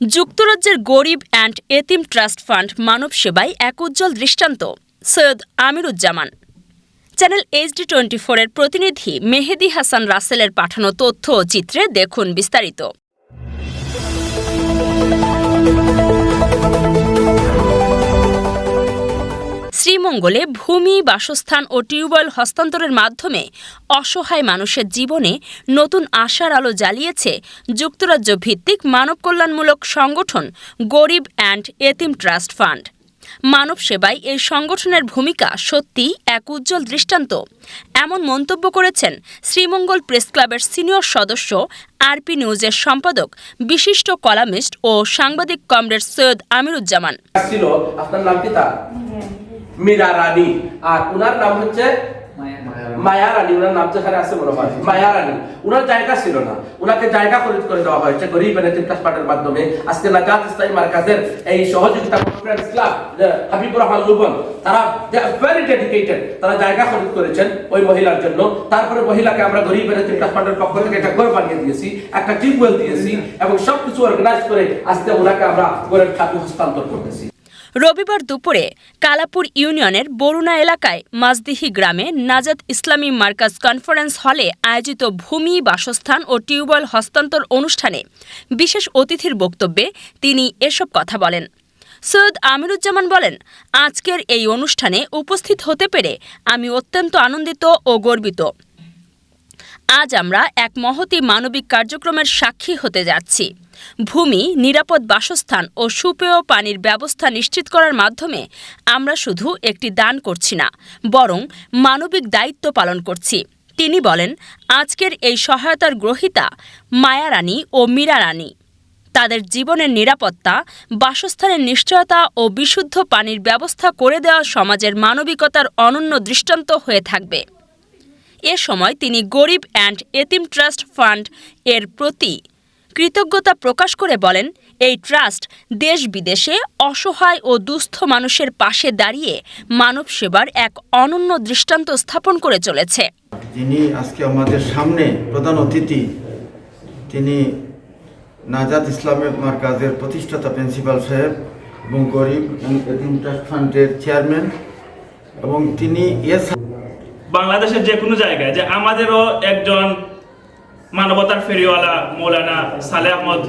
যুক্তরাজ্যের গরিব অ্যান্ড এতিম ট্রাস্ট ফান্ড মানব সেবায় এক উজ্জ্বল দৃষ্টান্ত, Syed Amiruzzaman. Channel HD twenty ফোরের প্রতিনিধি মেহেদি হাসান রাসেলের পাঠানো তথ্য ও চিত্রে দেখুন বিস্তারিত। শ্রীমঙ্গলে ভূমি, বাসস্থান ও টিউবওয়েল হস্তান্তরের মাধ্যমে অসহায় মানুষের জীবনে নতুন আশার আলো জ্বালিয়েছে যুক্তরাজ্য ভিত্তিক মানব কল্যাণমূলক সংগঠন গরিব অ্যান্ড এতিম ট্রাস্ট ফান্ড। মানব সেবায় এই সংগঠনের ভূমিকা সত্যিই এক উজ্জ্বল দৃষ্টান্ত। এমন মন্তব্য করেছেন শ্রীমঙ্গল প্রেস ক্লাবের সিনিয়র সদস্য আরপি নিউজের সম্পাদক, বিশিষ্ট কলামিস্ট ও সাংবাদিক কমরেড সৈয়দ আমিরুজ্জামান। আপনার নাম কি মীরা রানী আর উনার নাম হচ্ছে মায়া রানী নাম যেখানে আছে মনে হয় মায়া রানী জায়গা ছিল না। জায়গা খরিদ করে দেওয়া হয়েছে গরিব মাধ্যমে। আজকে নাজাত ইসলামী মার্কাজের এই সহযোগিতা কনফারেন্স ক্লাব হাবিবুর রহমান লুবন তারা ভেরি ডেডিকেটেড তারা জায়গা খরিদ করেছেন ওই মহিলার জন্য। তারপরে মহিলাকে আমরা গরিব পক্ষ থেকে একটা ঘর বানিয়ে দিয়েছি একটা টিউবওয়েল দিয়েছি এবং সবকিছু অর্গানাইজ করে আজকে ওনাকে আমরা ঘরের খাদ্য হস্তান্তর করতেছি। রবিবার দুপুরে কালাপুর ইউনিয়নের বরুণা এলাকায় মাজদিহি গ্রামে নাজাদ ইসলামী মার্কাজ কনফারেন্স হলে আয়োজিত ভূমি, বাসস্থান ও টিউবওয়েল হস্তান্তর অনুষ্ঠানে বিশেষ অতিথির বক্তব্যে তিনি এসব কথা বলেন। সৈয়দ আমিরুজ্জামান বলেন, আজকের এই অনুষ্ঠানে উপস্থিত হতে পেরে আমি অত্যন্ত আনন্দিত ও গর্বিত। আজ আমরা এক মহতি মানবিক কার্যক্রমের সাক্ষী হতে যাচ্ছি। ভূমি, নিরাপদ বাসস্থান ও সুপেয় পানির ব্যবস্থা নিশ্চিত করার মাধ্যমে আমরা শুধু একটি দান করছি না, বরং মানবিক দায়িত্ব পালন করছি। তিনি বলেন, আজকের এই সহায়তার গ্রহীতা মায়া রানী ও মীরা রানী। তাদের জীবনের নিরাপত্তা, বাসস্থানের নিশ্চয়তা ও বিশুদ্ধ পানির ব্যবস্থা করে দেওয়া সমাজের মানবিকতার অনন্য দৃষ্টান্ত হয়ে থাকবে। এ সময় তিনি গরিব অ্যান্ড এতিম ট্রাস্ট ফান্ড এর প্রতি কৃতজ্ঞতা প্রকাশ করে বলেন এই ট্রাস্ট দেশ বিদেশে অসহায় ও দুস্থ মানুষের পাশে দাঁড়িয়ে মানব সেবার এক অনন্য দৃষ্টান্ত স্থাপন করে চলেছে। যিনি আজকে আমাদের সামনে প্রধান অতিথি তিনি নাজাদ ইসলামের মার্কাজের প্রতিষ্ঠাতা প্রিন্সিপাল সাহেব এবং গরিব ট্রাস্ট ফান্ডের চেয়ারম্যান এবং তিনি বাংলাদেশের যে কোনো জায়গায় যে আমাদেরও একজন মানবতার ফেরিওয়ালা মৌলানা সালে আহমদ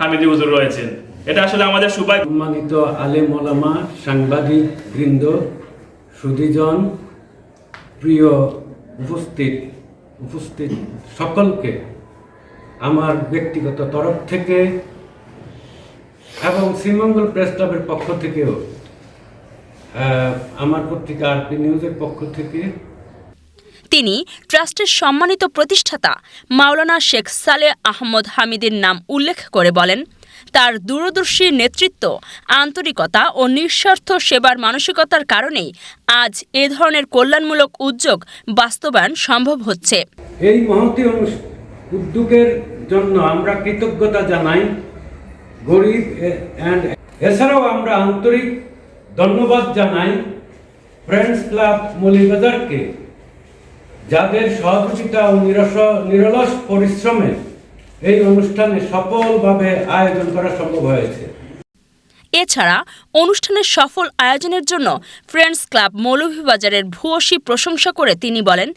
হামিদি হুজুর রয়েছেন। এটা আসলে আমাদের সুবাই সম্মানিত আলেম মোলামা সাংবাদিক বৃন্দ, সুধীজন, প্রিয় উপস্থিত উপস্থিত সকলকে আমার ব্যক্তিগত তরফ থেকে এবং শ্রীমঙ্গল প্রেস ক্লাবের পক্ষ থেকেও আমার পত্রিকা আরপি নিউজের পক্ষ থেকে তিনি ট্রাস্টের সম্মানিত প্রতিষ্ঠাতা মাওলানা শেখ সালে আহমদ হামিদের নাম উল্লেখ করে বলেন, তার দূরদর্শী নেতৃত্ব আন্তরিকতা ও নিঃস্বার্থ সেবার মানসিকতার কারণেই আজ এ ধরনের কল্যাণমূলক উদ্যোগ বাস্তবায়ন সম্ভব হচ্ছে। এই মহতি উদ্যোগের জন্য আমরা কৃতজ্ঞতা জানাই। গরিব এছাড়াও আমরা আন্তরিক ধন্যবাদ জানাই। ফ্রেন্ডস ক্লাব মলিবাজারকে। যাদের সহযোগিতা ও নিরস নিরলস পরিশ্রমে এই অনুষ্ঠানে সফলভাবে আয়োজন করা সম্ভব হয়েছে। এছাড়া অনুষ্ঠানের সফল আয়োজনের জন্য ফ্রেন্ডস ক্লাব মৌলভীবাজারের ভূয়সী প্রশংসা করে তিনি বলেন,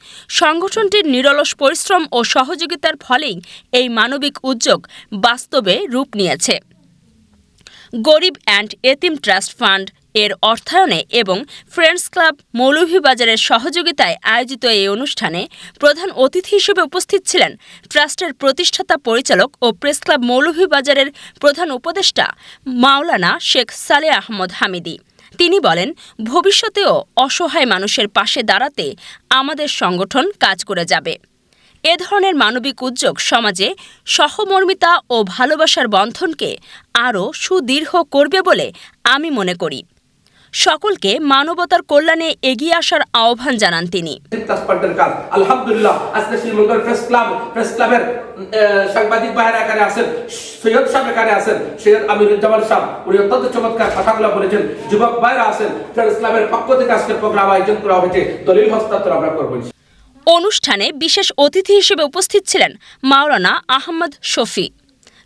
সংগঠনটির নিরলস পরিশ্রম ও সহযোগিতার ফলেই এই মানবিক উদ্যোগ বাস্তবে রূপ নিয়েছে। গরিব অ্যান্ড এতিম ট্রাস্ট ফান্ড এর অর্থায়নে এবং ফ্রেন্ডস ক্লাব মৌলভীবাজারের সহযোগিতায় আয়োজিত এই অনুষ্ঠানে প্রধান অতিথি হিসেবে উপস্থিত ছিলেন ট্রাস্টের প্রতিষ্ঠাতা পরিচালক ও প্রেস ক্লাব মৌলভীবাজারের প্রধান উপদেষ্টা মাওলানা শেখ সালে আহমদ হামিদি। তিনি বলেন, ভবিষ্যতেও অসহায় মানুষের পাশে দাঁড়াতে আমাদের সংগঠন কাজ করে যাবে। এ ধরনের মানবিক উদ্যোগ সমাজে সহমর্মিতা ও ভালোবাসার বন্ধনকে আরও সুদীর্ঘ করবে বলে আমি মনে করি। সকলকে মানবতার কল্যাণে এগিয়ে আসার আহ্বান জানান তিনি। ট্রাস্ট ফান্ডের কাজ। আলহামদুলিল্লাহ আজকে শ্রীমঙ্গল প্রেস ক্লাব প্রেস ক্লাবের সাংবাদিক এখানে আছেন সৈয়দ সাহেব এখানে আছেন সৈয়দ আমিরুজ্জামান সাহেব। উনি অত্যন্ত চমৎকার কথাগুলো বলেছেন। যুবক ভাইরা আছেন প্রেস ক্লাবের পক্ষ থেকে প্রোগ্রাম আয়োজন করা হয়েছে। দলিল হস্তান্তর আমরা করব অনুষ্ঠানে বিশেষ অতিথি হিসেবে উপস্থিত ছিলেন মাওলানা আহমদ শফি।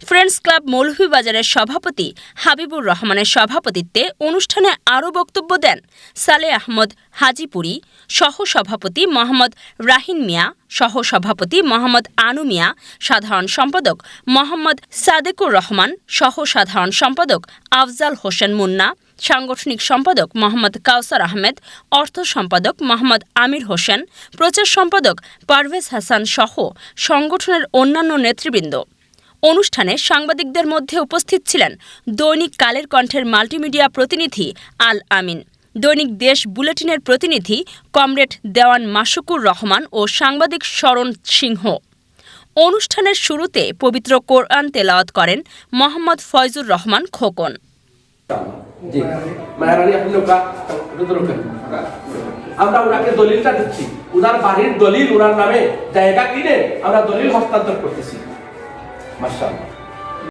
ফ্রেন্ডস ক্লাব মৌলভীবাজারের সভাপতি হাবিবুর রহমানের সভাপতিত্বে অনুষ্ঠানে আরও বক্তব্য দেন সালে আহমদ হাজিপুরি সহ সভাপতি মোহাম্মদ রাহিন মিয়া সহ সভাপতি মোহাম্মদ আনু মিয়া, সাধারণ সম্পাদক মোহাম্মদ সাদেকুর রহমান সহ সাধারণ সম্পাদক আফজাল হোসেন মুন্না, সাংগঠনিক সম্পাদক মোহাম্মদ কাউসার আহমেদ, অর্থ সম্পাদক মোহাম্মদ আমির হোসেন, প্রচার সম্পাদক পারভেজ হাসান সহ সংগঠনের অন্যান্য নেতৃবৃন্দ। অনুষ্ঠানে সাংবাদিকদের মধ্যে উপস্থিত ছিলেন দৈনিক কালের কণ্ঠের মাল্টিমিডিয়া প্রতিনিধি আল আমিন, দৈনিক দেশ বুলেটিনের প্রতিনিধি কমরেড দেওয়ান মাসুকুর রহমান ও সাংবাদিক শরণ সিংহ। অনুষ্ঠানের শুরুতে পবিত্র কোরআন তেলাওয়াত করেন মোহাম্মদ ফয়জুর রহমান খোকন। আমরা ওনাকে দলিলটা দিচ্ছি। উনার বাড়ির দলিল, উনার নামে জায়গা কিনে আমরা দলিল হস্তান্তর করতেছি। まシャ